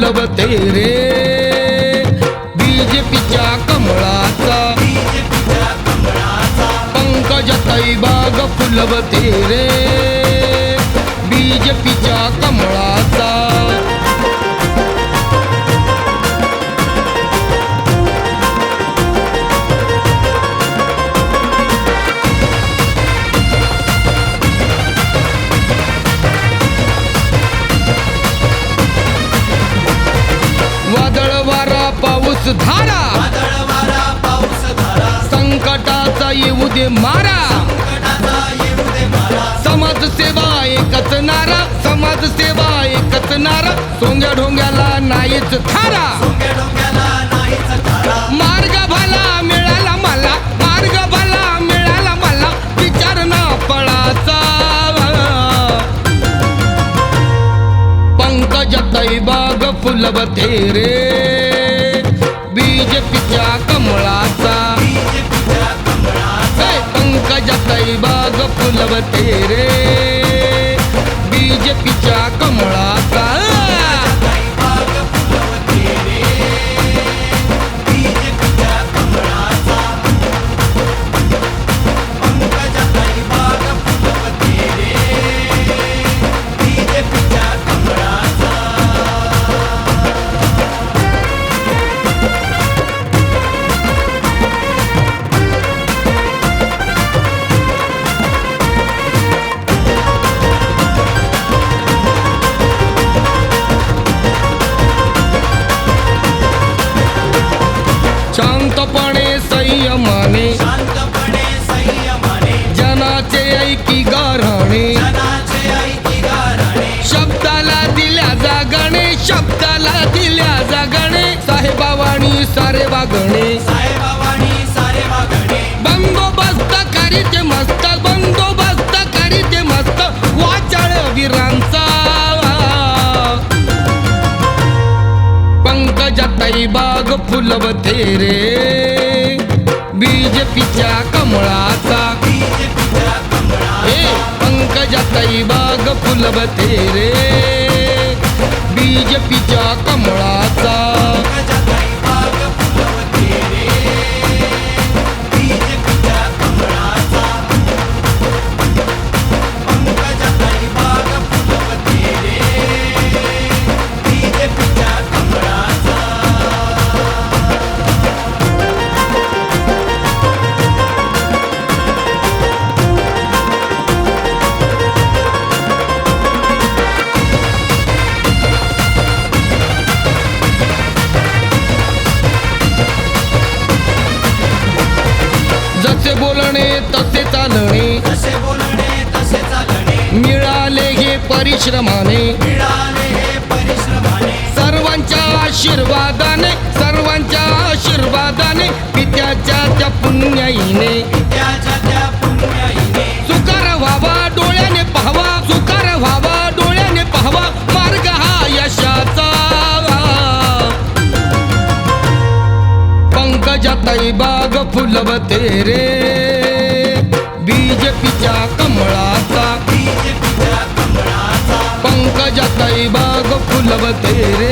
पंकजाताई बाग फुलवते रे बीजेपीच्या कमळाचा. पंकज तैबाग फुलवते रे बीजेपीच्या कमळा धारा. संकटाचा येऊ दे मारा. समाज सेवा एकच नारा. समाज सेवा एकच नारा. सोंग्या ढोंग्याला नाहीच थारा. मार्ग भला मिळाला मला. मार्ग भला मिळाला मला. विचार ना पळाचा. पंकज तैबाग फुलवते रे. कमळाचा. बीजेपीच्या कमळाचा. हे पंकजाताई बाग फुलवते रे. जागणे शब्दाला दिल्या जागणे साहेबावाणी सारे वागणे. साहेबावाणी सारे वागणे. बंदोबस्त करीते मस्त बंदोबस्त करीते मस्त वाचाळ वीरांचा. पंकजाताई बाग फुलवते रे बीजेपीच्या कमळाचा. पंकजाताई बाग फुलवते रे बीजेपीच्या कमळाचा. चालणे. मिळाले हे परिश्रमाने. मिळाले हे परिश्रमाने. सर्वांच्या आशीर्वादाने सर्वांच्या आशीर्वादाने पित्याच्या त्या पुण्याईने. त्याच्या त्या पुण्याईने. सुकार व्हावा डोळ्याने पाहावा सुकार व्हावा डोळ्याने पाहावा मार्ग हा यशाचा पंकजाताई बाग फुलवते रे. पंकजाताई